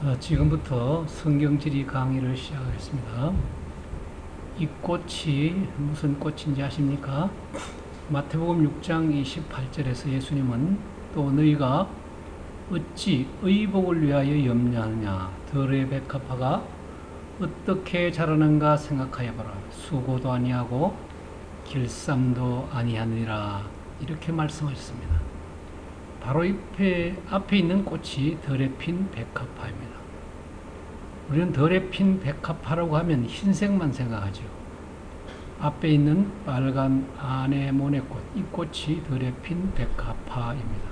어, 지금부터 성경지리 강의를 시작하겠습니다. 이 꽃이 무슨 꽃인지 아십니까? 마태복음 6장 28절에서 예수님은 또 너희가 어찌 의복을 위하여 염려하느냐 들의 백합화가 어떻게 자라는가 생각하여 봐라 수고도 아니하고 길쌈도 아니하느니라 이렇게 말씀하셨습니다. 바로 앞에, 앞에 있는 꽃이 덜에 핀 백합화입니다. 우리는 덜에 핀 백합화라고 하면 흰색만 생각하죠. 앞에 있는 빨간 아네모네꽃, 이 꽃이 덜에 핀 백합화입니다.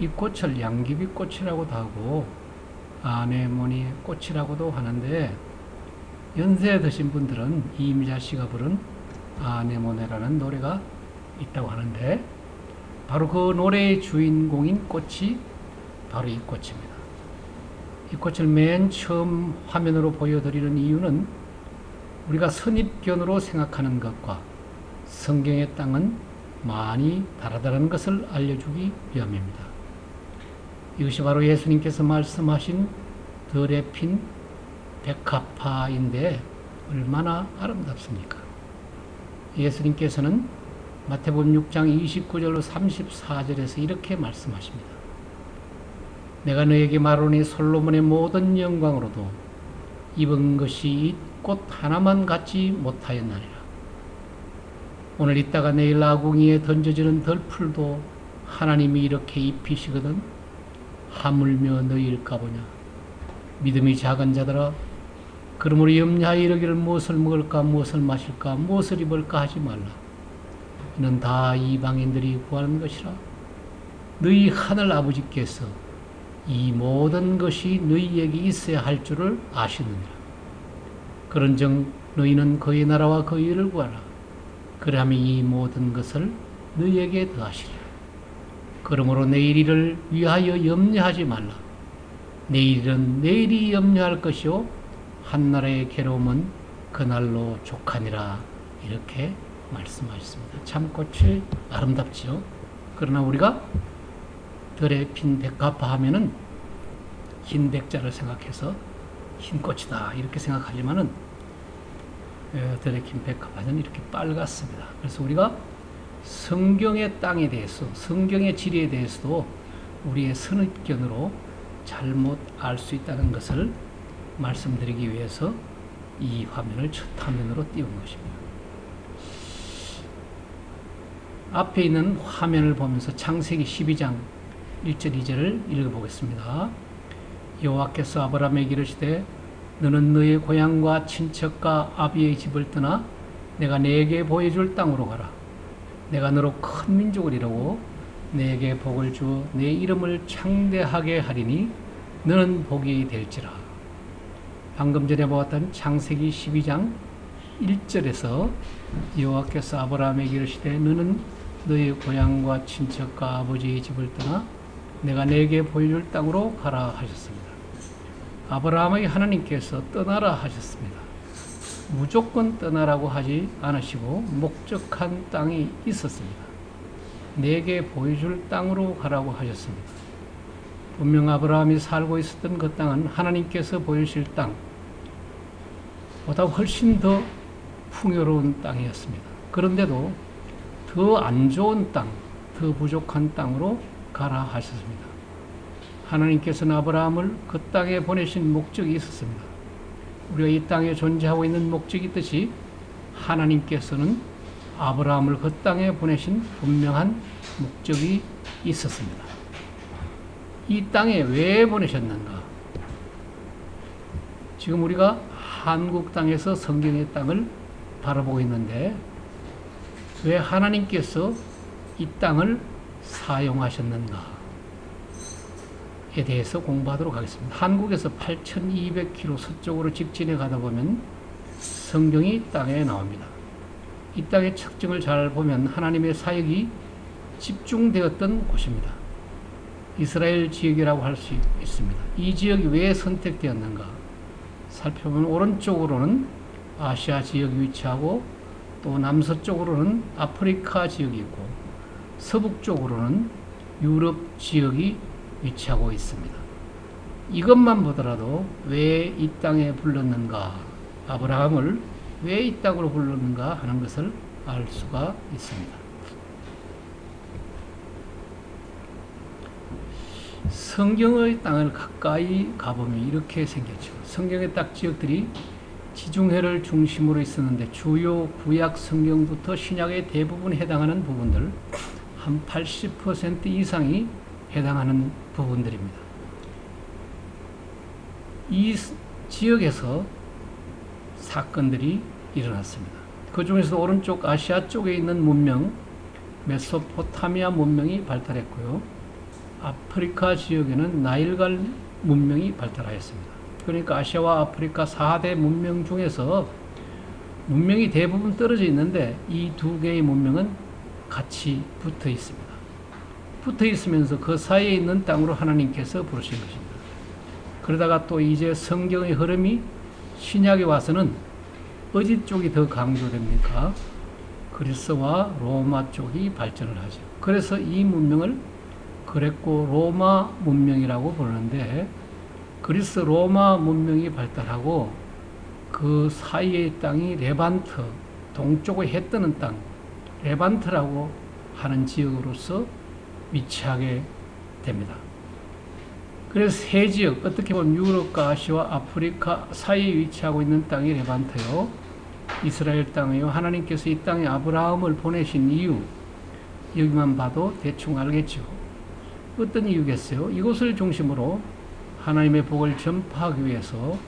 이 꽃을 양귀비 꽃이라고도 하고 아네모니 꽃이라고도 하는데 연세 드신 분들은 이미자 씨가 부른 아네모네라는 노래가 있다고 하는데 바로 그 노래의 주인공인 꽃이 바로 이 꽃입니다. 이 꽃을 맨 처음 화면으로 보여드리는 이유는 우리가 선입견으로 생각하는 것과 성경의 땅은 많이 다르다는 것을 알려주기 위함입니다. 이것이 바로 예수님께서 말씀하신 덜에 핀 백합화인데 얼마나 아름답습니까? 예수님께서는 마태복음 6장 29절로 34절에서 이렇게 말씀하십니다. 내가 너에게 말하니 솔로몬의 모든 영광으로도 입은 것이 이 꽃 하나만 갖지 못하였나니라. 오늘 있다가 내일 아궁이에 던져지는 덜풀도 하나님이 이렇게 입히시거든 하물며 너희일까 보냐. 믿음이 작은 자들아 그러므로 염려하여 이르기를 무엇을 먹을까 무엇을 마실까 무엇을 입을까 하지 말라. 이는 다 이방인들이 구하는 것이라. 너희 하늘 아버지께서 이 모든 것이 너희에게 있어야 할 줄을 아시느니라. 그런즉 너희는 그의 나라와 그의 일을 구하라. 그러하면 이 모든 것을 너희에게 더하시리라. 그러므로 내일 일을 위하여 염려하지 말라. 내일은 내일이 염려할 것이요 한나라의 괴로움은 그날로 족하니라. 이렇게 말씀하셨습니다. 참 꽃이 아름답지요. 그러나 우리가 덜에 핀 백합화 하면은 흰 백자를 생각해서 흰 꽃이다 이렇게 생각하지만은 덜에 핀 백합화는 이렇게 빨갛습니다. 그래서 우리가 성경의 땅에 대해서 성경의 지리에 대해서도 우리의 선입견으로 잘못 알 수 있다는 것을 말씀드리기 위해서 이 화면을 첫 화면으로 띄운 것입니다. 앞에 있는 화면을 보면서 창세기 12장 1절 2절을 읽어보겠습니다. 여호와께서 아브라함에게 이르시되 너는 너의 고향과 친척과 아비의 집을 떠나 내가 내게 보여줄 땅으로 가라. 내가 너로 큰 민족을 이루고 내게 복을 주어 내 이름을 창대하게 하리니 너는 복이 될지라. 방금 전에 보았던 창세기 12장 1절에서 여호와께서 아브라함에게 이르시되 너는 너의 고향과 친척과 아버지의 집을 떠나 내가 내게 보여줄 땅으로 가라 하셨습니다. 아브라함의 하나님께서 떠나라 하셨습니다. 무조건 떠나라고 하지 않으시고 목적한 땅이 있었습니다. 내게 보여줄 땅으로 가라고 하셨습니다. 분명 아브라함이 살고 있었던 그 땅은 하나님께서 보여주실 땅, 보다 훨씬 더 풍요로운 땅이었습니다. 그런데도 더 안 좋은 땅, 더 부족한 땅으로 가라 하셨습니다. 하나님께서는 아브라함을 그 땅에 보내신 목적이 있었습니다. 우리가 이 땅에 존재하고 있는 목적이 있듯이 하나님께서는 아브라함을 그 땅에 보내신 분명한 목적이 있었습니다. 이 땅에 왜 보내셨는가? 지금 우리가 한국 땅에서 성경의 땅을 바라보고 있는데 왜 하나님께서 이 땅을 사용하셨는가? 에 대해서 공부하도록 하겠습니다. 한국에서 8,200km 서쪽으로 직진해 가다 보면 성경이 땅에 나옵니다. 이 땅의 측정을 잘 보면 하나님의 사역이 집중되었던 곳입니다. 이스라엘 지역이라고 할 수 있습니다. 이 지역이 왜 선택되었는가? 살펴보면 오른쪽으로는 아시아 지역이 위치하고 또 남서쪽으로는 아프리카 지역이 있고 서북쪽으로는 유럽 지역이 위치하고 있습니다. 이것만 보더라도 왜 이 땅에 불렀는가, 아브라함을 왜 이 땅으로 불렀는가 하는 것을 알 수가 있습니다. 성경의 땅을 가까이 가보면 이렇게 생겼죠. 성경의 딱 지역들이 지중해를 중심으로 있었는데 주요 구약 성경부터 신약의 대부분 해당하는 부분들 한 80% 이상이 해당하는 부분들입니다. 이 지역에서 사건들이 일어났습니다. 그 중에서 오른쪽 아시아 쪽에 있는 문명, 메소포타미아 문명이 발달했고요. 아프리카 지역에는 나일갈 문명이 발달하였습니다. 그러니까 아시아와 아프리카 4대 문명 중에서 문명이 대부분 떨어져 있는데 이 두 개의 문명은 같이 붙어 있습니다. 붙어 있으면서 그 사이에 있는 땅으로 하나님께서 부르신 것입니다. 그러다가 또 이제 성경의 흐름이 신약에 와서는 어디 쪽이 더 강조됩니까? 그리스와 로마 쪽이 발전을 하죠. 그래서 이 문명을 그레코 로마 문명이라고 부르는데 그리스 로마 문명이 발달하고 그 사이의 땅이 레반트 동쪽의 해 뜨는 땅 레반트라고 하는 지역으로서 위치하게 됩니다. 그래서 세 지역 어떻게 보면 유럽과 아시아 아프리카 사이에 위치하고 있는 땅이 레반트요 이스라엘 땅이요 하나님께서 이 땅에 아브라함을 보내신 이유 여기만 봐도 대충 알겠죠. 어떤 이유겠어요? 이곳을 중심으로 하나님의 복을 전파하기 위해서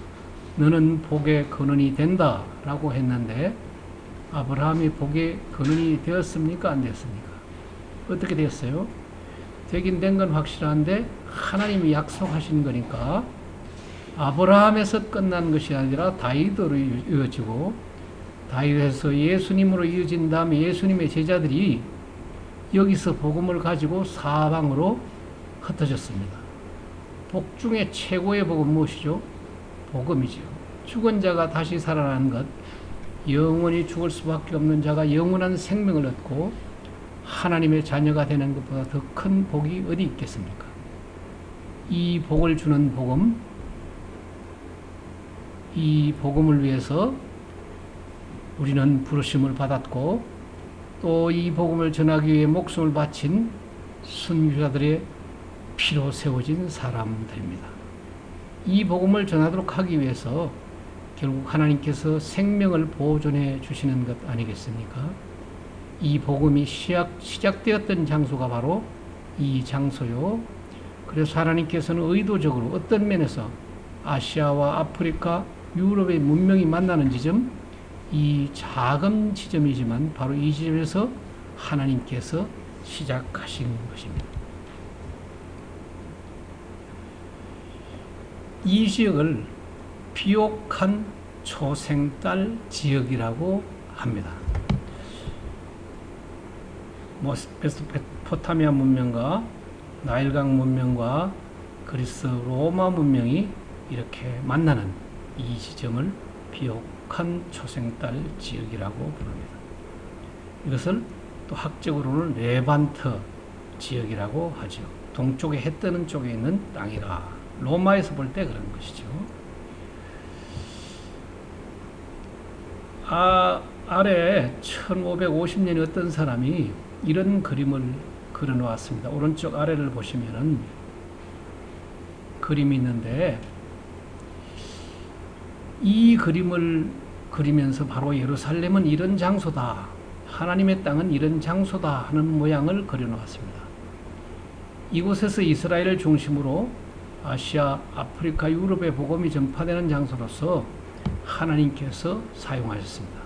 너는 복의 근원이 된다 라고 했는데 아브라함이 복의 근원이 되었습니까? 안 되었습니까? 어떻게 되었어요? 되긴 된 건 확실한데 하나님이 약속하신 거니까 아브라함에서 끝난 것이 아니라 다윗으로 이어지고 다윗에서 예수님으로 이어진 다음에 예수님의 제자들이 여기서 복음을 가지고 사방으로 흩어졌습니다. 복 중에 최고의 복은 무엇이죠? 복음이죠. 죽은 자가 다시 살아나는 것, 영원히 죽을 수밖에 없는 자가 영원한 생명을 얻고 하나님의 자녀가 되는 것보다 더 큰 복이 어디 있겠습니까? 이 복을 주는 복음, 이 복음을 위해서 우리는 부르심을 받았고 또 이 복음을 전하기 위해 목숨을 바친 순교자들의 피로 세워진 사람들입니다. 이 복음을 전하도록 하기 위해서 결국 하나님께서 생명을 보존해 주시는 것 아니겠습니까? 이 복음이 시작, 시작되었던 장소가 바로 이 장소요. 그래서 하나님께서는 의도적으로 어떤 면에서 아시아와 아프리카, 유럽의 문명이 만나는 지점, 이 작은 지점이지만 바로 이 지점에서 하나님께서 시작하신 것입니다. 이 지역을 비옥한 초생딸 지역이라고 합니다. 메소포타미아 문명과 나일강 문명과 그리스 로마 문명이 이렇게 만나는 이 지점을 비옥한 초생딸 지역이라고 부릅니다. 이것을 또 학적으로는 레반트 지역이라고 하죠. 동쪽에 해 뜨는 쪽에 있는 땅이라 로마에서 볼 때 그런 것이죠. 아, 아래 1550년에 어떤 사람이 이런 그림을 그려 놓았습니다. 오른쪽 아래를 보시면은 그림이 있는데 이 그림을 그리면서 바로 예루살렘은 이런 장소다. 하나님의 땅은 이런 장소다 하는 모양을 그려 놓았습니다. 이곳에서 이스라엘을 중심으로 아시아, 아프리카, 유럽의 복음이 전파되는 장소로서 하나님께서 사용하셨습니다.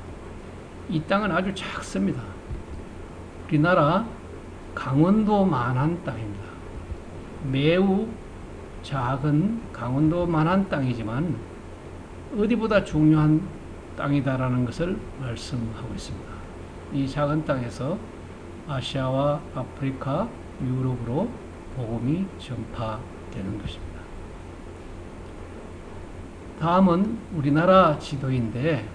이 땅은 아주 작습니다. 우리나라 강원도 만한 땅입니다. 매우 작은 강원도 만한 땅이지만 어디보다 중요한 땅이다라는 것을 말씀하고 있습니다. 이 작은 땅에서 아시아와 아프리카, 유럽으로 복음이 전파 되는 것입니다. 다음은 우리나라 지도인데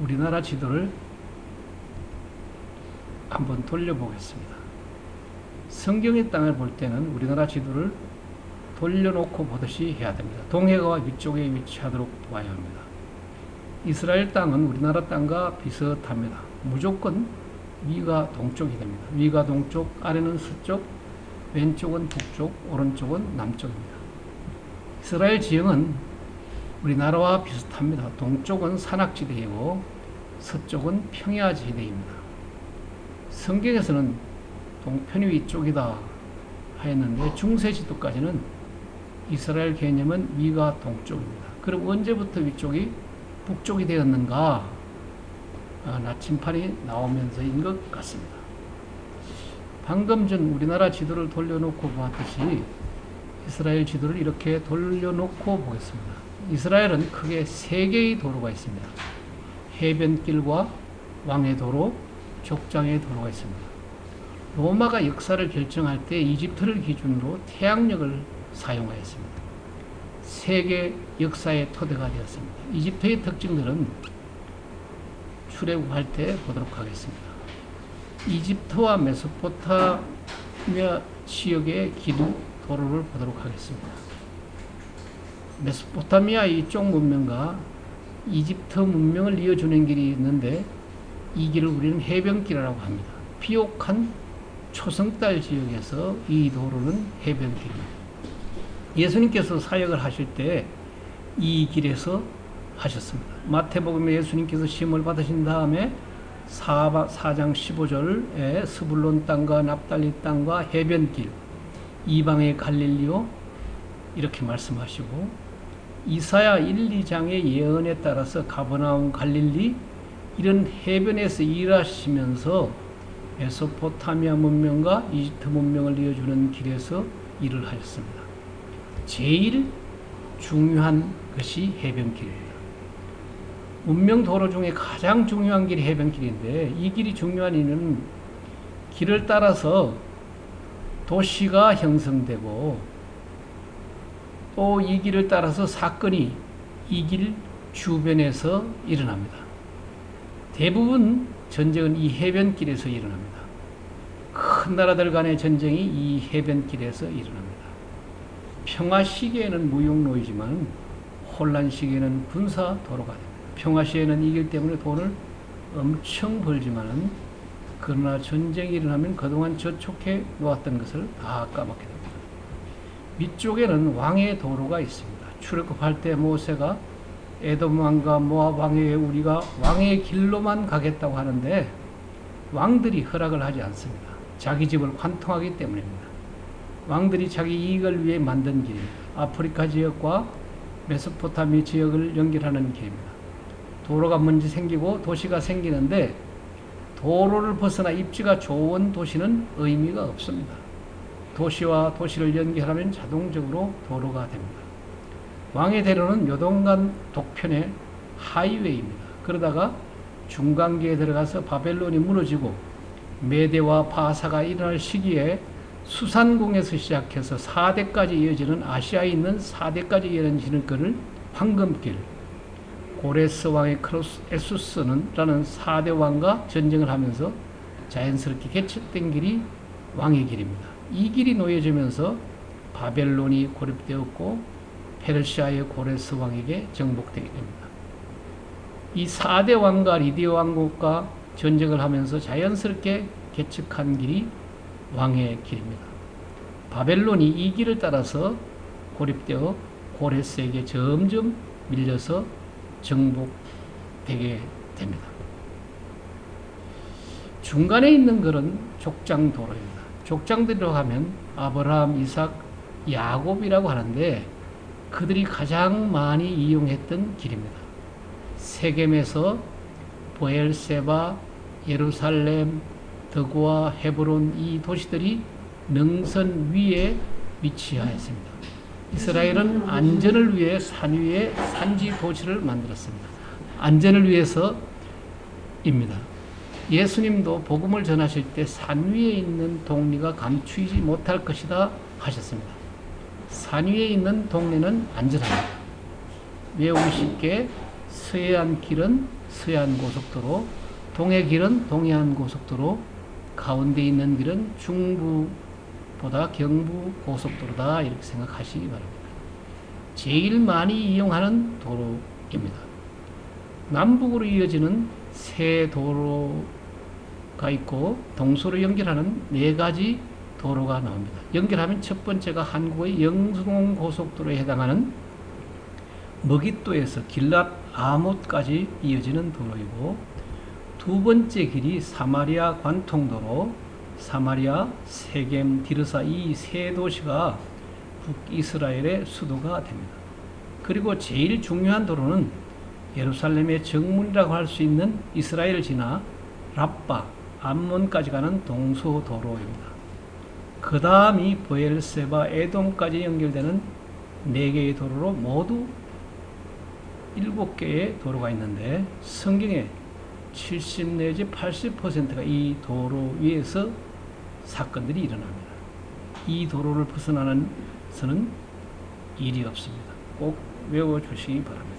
우리나라 지도를 한번 돌려보겠습니다. 성경의 땅을 볼 때는 우리나라 지도를 돌려놓고 보듯이 해야 됩니다. 동해가 위쪽에 위치하도록 봐야 합니다. 이스라엘 땅은 우리나라 땅과 비슷합니다. 무조건 위가 동쪽이 됩니다. 위가 동쪽, 아래는 서쪽, 왼쪽은 북쪽, 오른쪽은 남쪽입니다. 이스라엘 지형은 우리나라와 비슷합니다. 동쪽은 산악지대이고 서쪽은 평야지대입니다. 성경에서는 동편이 위쪽이다 하였는데 중세시도까지는 이스라엘 개념은 위가 동쪽입니다. 그럼 언제부터 위쪽이 북쪽이 되었는가? 아, 나침판이 나오면서인 것 같습니다. 방금 전 우리나라 지도를 돌려놓고 보았듯이 이스라엘 지도를 이렇게 돌려놓고 보겠습니다. 이스라엘은 크게 세 개의 도로가 있습니다. 해변길과 왕의 도로, 족장의 도로가 있습니다. 로마가 역사를 결정할 때 이집트를 기준으로 태양력을 사용하였습니다. 세계 역사의 토대가 되었습니다. 이집트의 특징들은 출애굽할 때 보도록 하겠습니다. 이집트와 메소포타미아 지역의 길 도로를 보도록 하겠습니다. 메소포타미아 이쪽 문명과 이집트 문명을 이어주는 길이 있는데 이 길을 우리는 해변길이라고 합니다. 비옥한 초성달 지역에서 이 도로는 해변길입니다. 예수님께서 사역을 하실 때 이 길에서 하셨습니다. 마태복음에 예수님께서 시험을 받으신 다음에 4, 4장 15절에 스불론 땅과 납달리 땅과 해변길 이방의 갈릴리오 이렇게 말씀하시고 이사야 1, 2장의 예언에 따라서 가버나움 갈릴리 이런 해변에서 일하시면서 메소포타미아 문명과 이집트 문명을 이어주는 길에서 일을 하셨습니다. 제일 중요한 것이 해변길입니다. 문명 도로 중에 가장 중요한 길이 해변길인데 이 길이 중요한 이유는 길을 따라서 도시가 형성되고 또 이 길을 따라서 사건이 이 길 주변에서 일어납니다. 대부분 전쟁은 이 해변길에서 일어납니다. 큰 나라들 간의 전쟁이 이 해변길에서 일어납니다. 평화 시기에는 무용로이지만 혼란 시기에는 군사 도로가 됩니다. 평화 시에는 이길 때문에 돈을 엄청 벌지만은 그러나 전쟁이 일어나면 그동안 저촉해 놓았던 것을 다 까먹게 됩니다. 위쪽에는 왕의 도로가 있습니다. 출애굽할 때 모세가 에돔 왕과 모압 왕에게 우리가 왕의 길로만 가겠다고 하는데 왕들이 허락을 하지 않습니다. 자기 집을 관통하기 때문입니다. 왕들이 자기 이익을 위해 만든 길입니다. 아프리카 지역과 메소포타미 지역을 연결하는 길입니다. 도로가 먼저 생기고 도시가 생기는데 도로를 벗어나 입지가 좋은 도시는 의미가 없습니다. 도시와 도시를 연결하면 자동적으로 도로가 됩니다. 왕의 대로는 요동강 독편의 하이웨이입니다. 그러다가 중간기에 들어가서 바벨론이 무너지고 메대와 바사가 일어날 시기에 수산공에서 시작해서 4대까지 이어지는 아시아에 있는 4대까지 이어지는 것을 황금길, 고레스 왕의 크로스 에수스는 라는 4대 왕과 전쟁을 하면서 자연스럽게 개척된 길이 왕의 길입니다. 이 길이 놓여지면서 바벨론이 고립되었고 페르시아의 고레스 왕에게 정복되게 됩니다. 이 4대 왕과 리디오 왕국과 전쟁을 하면서 자연스럽게 개척한 길이 왕의 길입니다. 바벨론이 이 길을 따라서 고립되어 고레스에게 점점 밀려서 정복되게 됩니다. 중간에 있는 것은 족장도로입니다. 족장도로 하면 아브라함, 이삭, 야곱이라고 하는데 그들이 가장 많이 이용했던 길입니다. 세겜에서 보엘세바, 예루살렘, 드고와 헤브론 이 도시들이 능선 위에 위치하였습니다. 이스라엘은 안전을 위해 산 위에 산지 도시를 만들었습니다. 안전을 위해서입니다. 예수님도 복음을 전하실 때 산 위에 있는 동리가 감추지 못할 것이다 하셨습니다. 산 위에 있는 동네는 안전합니다. 외우기 쉽게 서해안 길은 서해안 고속도로, 동해 길은 동해안 고속도로, 가운데 있는 길은 중부 보다 경부 고속도로다 이렇게 생각하시기 바랍니다. 제일 많이 이용하는 도로입니다. 남북으로 이어지는 세 도로가 있고 동서로 연결하는 네 가지 도로가 나옵니다. 연결하면 첫 번째가 한국의 영동 고속도로에 해당하는 먹이도에서 길랏 아못까지 이어지는 도로이고 두 번째 길이 사마리아 관통도로, 사마리아, 세겜, 디르사 이 세 도시가 북이스라엘의 수도가 됩니다. 그리고 제일 중요한 도로는 예루살렘의 정문이라고 할 수 있는 이스라엘을 지나 라빠, 암몬까지 가는 동서도로입니다. 그 다음이 보엘세바, 에돔까지 연결되는 네 개의 도로로 모두 일곱 개의 도로가 있는데 성경에 70 내지 80%가 이 도로 위에서 사건들이 일어납니다. 이 도로를 벗어나는 서는 일이 없습니다. 꼭 외워주시기 바랍니다.